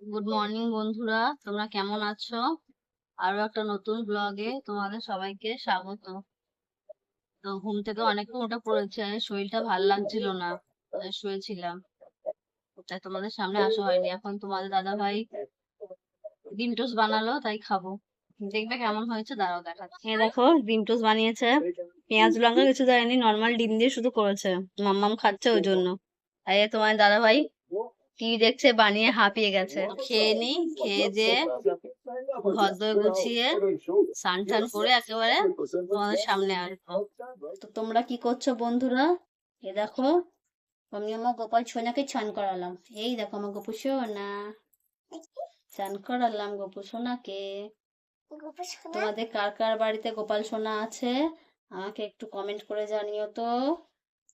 Good morning বন্ধুরা। তোমরা কেমন আছো? আরও একটা নতুন ব্লগে তোমাদের সবাইকে স্বাগত। তো ঘুম থেকে অনেকক্ষণ ওটা পড়েছে, শরীরটা ভালো লাগছিল না শুয়েছিলাম। তাই তোমাদের সামনে আসা হয়নি। এখন তোমাদের দাদা ভাই ডিম টোস্ট বানালো, তাই খাব। দেখবে কেমন হয়েছে, দাঁড়াও দেখাচ্ছি। এই দেখো, ডিম টোস্ট বানিয়েছে। পেঁয়াজ লঙ্কা কিছু দেয়নি, নর্মাল ডিম দিয়ে শুধু করেছে। মাম্মাম খাচ্ছে ওই জন্য। তাই তোমার দাদা ভাই টিভি দেখছে বানিয়ে হাঁপিয়ে গেছে। খেয়ে নি খেয়ে যে ঘর দই গুছিয়ে স্নান টান করে একেবারে তোমাদের সামনে আসব তো তোমরা কি করছ বন্ধুরা? এ দেখো আমি আমার গোপাল সোনাকে চান করালাম। এই দেখো আমার গোপু সোনা। চান করালাম গোপু সোনাকে। তোমাদের কার কার বাড়িতে গোপাল সোনা আছে? আমাকে একটু কমেন্ট করে জানিও তো।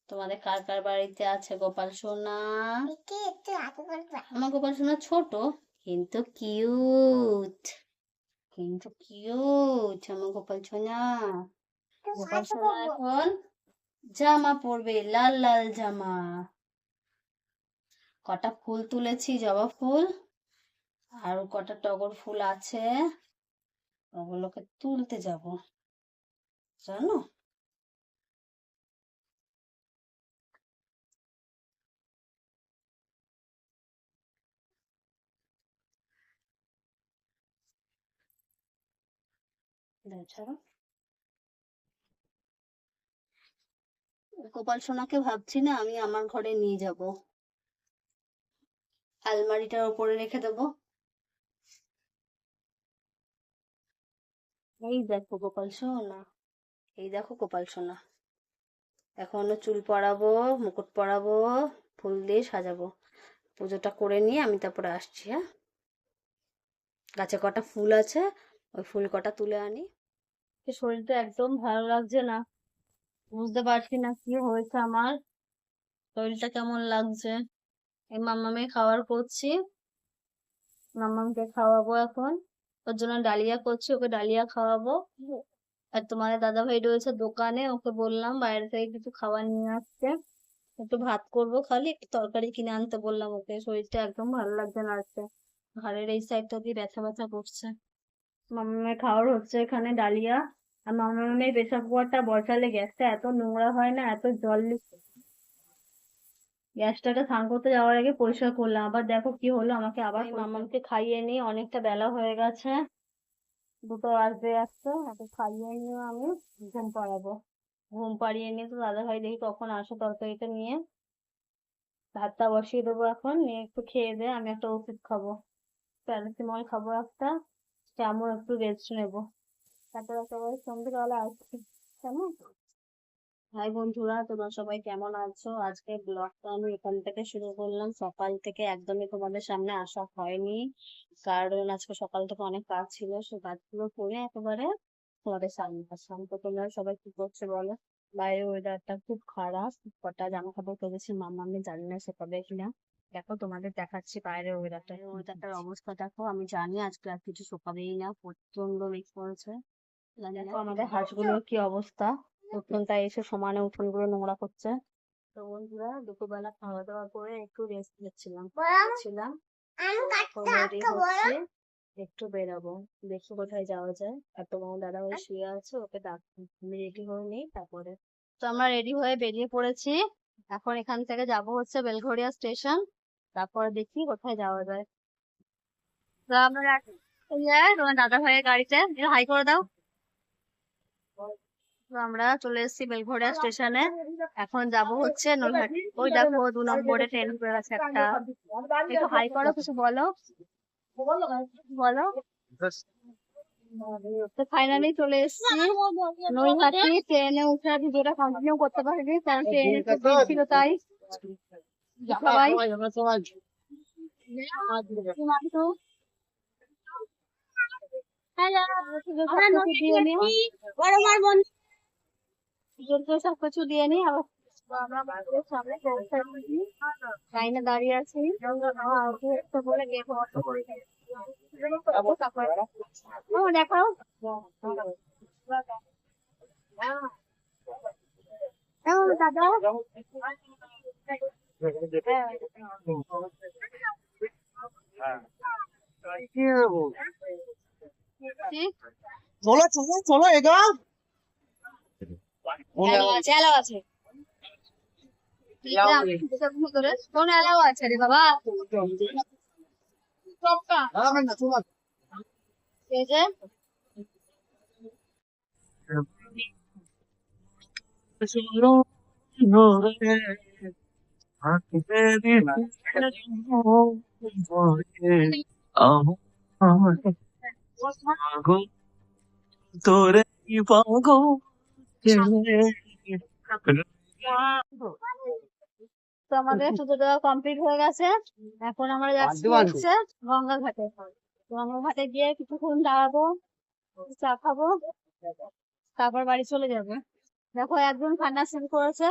তোমাদের কার কার বাড়িতে আছে গোপাল সোনা? আমার গোপাল সোনা ছোট কিন্তু কিউট কিন্তু কিউট আমার গোপাল সোনা। গোপাল সোনা এখন জামা পরবে লাল লাল জামা। কটা ফুল তুলেছি জবা ফুল। আর কটা টগর ফুল আছে। ওগুলোকে তুলতে যাব। জানো? গোপাল সোনাকে ভাবছি না, আমি আমার ঘরে নিয়ে যাব। আলমারিটার উপরে রেখে দেবো। এই দেখো গোপাল সোনা, এই দেখো গোপাল সোনা। এখনও চুল পরাবো, মুকুট পরাবো, ফুল দিয়ে সাজাবো। পুজোটা করে নিয়ে আমি তারপরে আসছি হ্যাঁ? গাছে কটা ফুল আছে, ওই ফুল কটা তুলে আনি। শরীরটা একদম ভালো লাগছে না। বুঝতে পারছি না কি হয়েছে আমার। শরীরটা কেমন লাগছে? এই মাম্মামে খাওয়ার করছি। মাম্মামকে খাওয়াবো এখন। ওর জন্য ডালিয়া করছি, ওকে ডালিয়া খাওয়াবো। আর তোমাদের দাদা ভাই রয়েছে দোকানে, ওকে বললাম বাইরে থেকে কিছু খাবার নিয়ে আসতে। একটু ভাত করব খালি, একটু তরকারি কিনে আনতে বললাম ওকে। শরীরটা একদম ভালো লাগছে না আজকে। ঘাড়ের এই সাইডটা দিয়ে ব্যথা ব্যথা করছে। মামামের খাওয়ার হচ্ছে এখানে ডালিয়া। আর মামামের প্রেসার কুকারটা বসালে গ্যাসটা এত নোংরা হয় না এত জল গ্যাসটাকে স্নান করতে যাওয়ার আগে পরিষ্কার করলাম। আবার দেখো কি হলো আমাকে আবার মামামকে খাইয়ে নিই অনেকটা বেলা হয়ে গেছে। দুটো আসবে আসছে ওকে খাইয়ে নিয়ে আমি ঘুম পাড়াবো। ঘুম পাড়িয়ে নিয়ে তো দাদা ভাই দেখি কখন আসে তরকারিটা নিয়ে। ভাতটা বসিয়ে দেবো এখন নিয়ে একটু খেয়ে দে আমি একটা ওষুধ খাব। প্যারাসিটামল খাব একটা আমিও একটু রেস্ট নেব। তারপর একেবারে সন্ধ্যেবেলা আসছি। কেমন? হাই বন্ধুরা তোমরা সবাই কেমন আছো? আজকে ব্লগটা আমি এখান থেকে শুরু করলাম। সকাল থেকে একদমই তোমাদের সামনে আসা হয়নি। কারণ আজকে সকাল থেকে অনেক কাজ ছিল সে কাজগুলো করে একেবারে তোমাদের সামনে আসলাম। তো তোমরা সবাই কি করছ বলো? বাইরের ওয়েদারটা খুব খারাপ। কটা জামা কাপড় পেরেছি মাম্মা আমি জানি না সে কবে কিনা। দেখো তোমাদের দেখাচ্ছি বাইরের ওয়েদারটা ওয়েদারটার অবস্থা দেখো আমি জানি আজকে আর কিছু শুকাবেই না প্রচণ্ড মেঘ পড়েছে দেখো আমাদের হাঁসগুলোর কি অবস্থা? উঠোনটা এসে সমানে উঠোনগুলো নোংরা করছে। তো বন্ধুরা দুপুরবেলা খাওয়া দাওয়া করে একটু রেস্ট নিচ্ছিলাম। ছিলাম একটু বেরাবো দেখি কোথায় যাওয়া যায়। আর তোমার দাদা ভাই শুয়ে আছে ওকে ডাক আমি রেডি হয়ে নিই তারপরে। তো আমরা রেডি হয়ে বেরিয়ে পড়েছি। এখন এখান থেকে যাব হচ্ছে বেলঘরিয়া স্টেশন তারপরে দেখি কোথায় যাওয়া যায়। তো আমরা তোমার দাদা ভাইয়ের গাড়িতে হাই করে দাও। তো আমরা চলে এসেছি বেলঘরিয়া স্টেশনে এখন যাব হচ্ছে ওই দেখো দু নম্বরে ট্রেন গেছে একটা একটু হাই করো কিছু বলো বলো তো ফাইনালি চলে এসেছি নৈহাটি ট্রেনে উঠে ভিডিওটা কন্টিনিউ করতে পারিনি কারণ ট্রেনে ছিল তাই সবাই জলদি সবকিছু দিয়ে নি আবার সামনে দাঁড়িয়ে আছি। বলে দেখো দাদা। হ্যাঁ। চলো চলো চলো এগা। অ্যালাও আছে। অ্যালাও আছে। কোন অ্যালাও আছে রে বাবা? সবটা তোরে পাগো তো আমাদের কমপ্লিট হয়ে গেছে। এখন আমরা যাচ্ছি হচ্ছে গঙ্গা ঘাটে গঙ্গা ঘাটে গিয়ে কিছুক্ষণ দাঁড়াবো চা খাব তারপর বাড়ি চলে যাব। দেখো একজন কান্না শুরু করেছে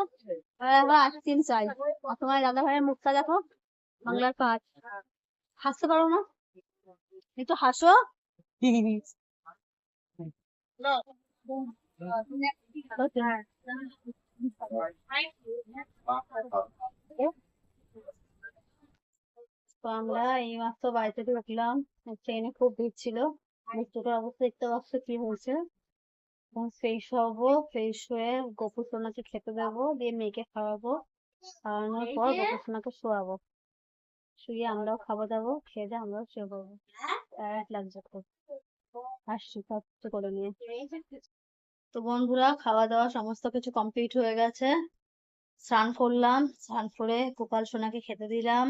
আর আবার আইসক্রিম চাই। তোমার দাদা ভাইয়ের মুখটা দেখো বাংলার কাজ। হাসতে পারো না? একটু হাসো। তো আমরা এই মাত্র বাড়িতে ঢুকলাম ট্রেনে খুব ভিড় ছিল মিস্টুটার অবস্থা দেখতে পাচ্ছ কি হয়েছে এখন ফ্রেশ হব ফ্রেশ হয়ে গোপু সোনাকে খেতে দেবো দিয়ে মেয়েকে খাওয়াবো খাওয়ানোর পর গোপু সোনাকে শোয়াবো শুয়ে আমরাও খাওয়া দাবো খেয়ে দিয়ে আমরাও শুয়ে পড়ব লাগছে আসছি করে নিয়ে। তো বন্ধুরা খাওয়া দাওয়া সমস্ত কিছু কমপ্লিট হয়ে গেছে। স্নান করলাম, স্নান করে গোপাল সোনাকে খেতে দিলাম।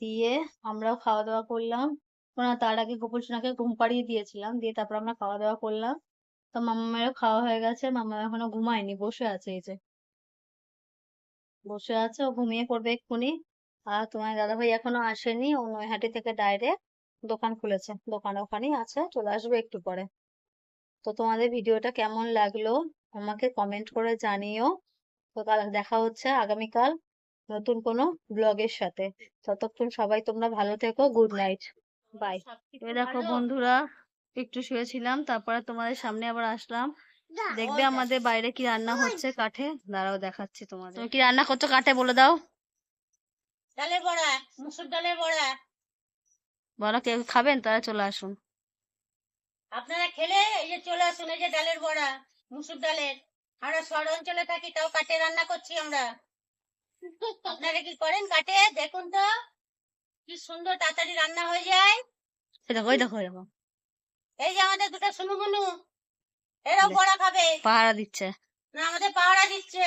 দিয়ে আমরাও খাওয়া দাওয়া করলাম। না, তার আগে গোপাল সোনাকে ঘুম পাড়িয়ে দিয়েছিলাম। দিয়ে তারপর আমরা খাওয়া দাওয়া করলাম। তো মামামেরও খাওয়া হয়ে গেছে। মামা এখনও ঘুমায়নি, বসে আছে এই যে। বসে আছে, ও ঘুমিয়ে পড়বে এক্ষুনি। আর তোমার দাদাভাই এখনও আসেনি, ও নৈহাটি থেকে ডাইরেক্ট দোকান খুলেছে। দোকান ওখানেই আছে চলে আসবে একটু পরে। তো তোমাদের ভিডিওটা কেমন লাগল? আমাকে কমেন্ট করে জানিও। তো কাল দেখা হচ্ছে আগামীকাল নতুন কোনো ব্লগের সাথে। ততক্ষণ সবাই তোমরা ভালো থেকো গুড নাইট বাই দেখো বন্ধুরা একটু শুয়েছিলাম তারপরে তোমাদের সামনে আবার আসলাম। দেখবে আমাদের বাইরে কি রান্না হচ্ছে কাঠে? দাঁড়াও দেখাচ্ছি তোমাদের। তুমি কি রান্না করছ কাঠে বলে দাও। ডালের বড়া মুসুর ডালের বড়া। বলো কেউ খাবেন? তারা চলে আসুন। আপনারা খেলে এই যে চলে আসুন এই যে ডালের বড়া মুসুর ডালের। আমরা শহর অঞ্চলে থাকি তাও কাটে রান্না করছি আমরা। আপনারা কি করেন কাটে দেখুন তো কি সুন্দর তাড়াতাড়ি রান্না হয়ে যায়। দেখো দেখো দেখো। এই যে আমাদের দুটো সুনু মুনু এরাও বড়া খাবে। পাহারা দিচ্ছে। না আমাদের পাহারা দিচ্ছে।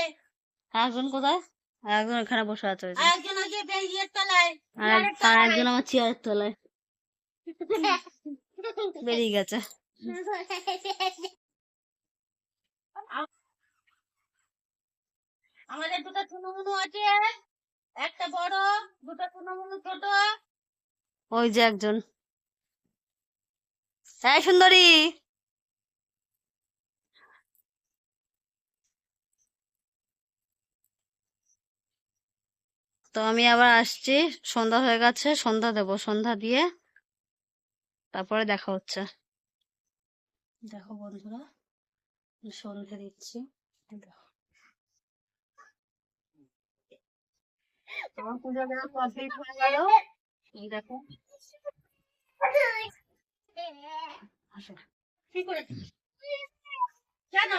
একজন কোথায়? একজন এখানে বসে আছে একজন ওই যে বেঞ্জিয়ের তলায়। আর একজন আমার চেয়ারের তলায়। বেরিয়ে গেছে। আমাদের দুটো আছে। একটা বড় দুটো ছোট। ওই যে একজন। হ্যাঁ সুন্দরী! তো আমি আবার আসছি। সন্ধ্যা হয়ে গেছে সন্ধ্যা দেবো সন্ধ্যা দিয়ে। তারপরে দেখা হচ্ছে। দেখো বন্ধুরা আমি সন্ধ্যা দিচ্ছি। পুজো দেওয়া কমপ্লিট হয়ে গেল। এই দেখো। কেন?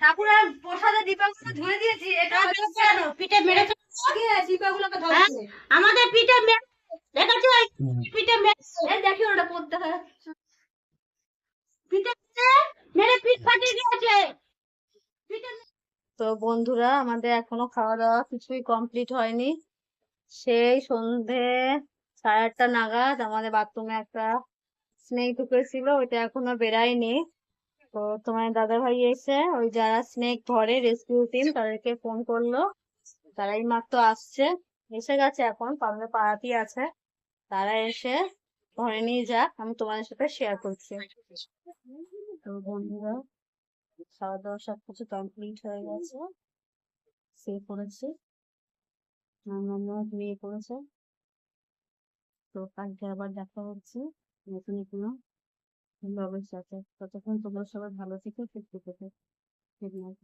ঠাকুরের প্রসাদে দীপকগুলো ধুয়ে দিয়েছি এটা কেন? পিঠে দীপকগুলোকে হ্যাঁ? আমাদের পিঠে মেরে দেখেছ ওই পিঠে মেরে দেখি ওটা পড়তে হয়। পিঠে মেরে মেরে পিঠ ফাটিয়ে দিয়েছে। পিঠে তো বন্ধুরা আমাদের এখনও খাওয়া দাওয়া কিছুই কমপ্লিট হয়নি। সেই সন্ধে সাড়ে আটটা নাগাদ আমাদের বাথরুমে একটা স্নেক ঢুকেছিল ওইটা এখনও বেরায়নি। তো তোমার দাদা ভাই এসে ওই যারা স্নেক ধরে রেস্কিউ টিম তাদেরকে ফোন করল। তারাই মাত্র আসছে। এসে গেছে এখন পাবনা পাড়াতেই আছে। তারা এসে ধরে নিয়ে যাক, আমি তোমাদের সাথে শেয়ার করছি। তো বন্ধুরা খাওয়া দাওয়া সবকিছু কমপ্লিট হয়ে গেছে। সে করেছে। মামা বিয়ে করেছে। তো কালকে আবার দেখা হচ্ছে নতুন কোনো ব্লগের সাথে। ততক্ষণ তোমরা সবাই ভালো থেকো, সুস্থ থেকো। Good night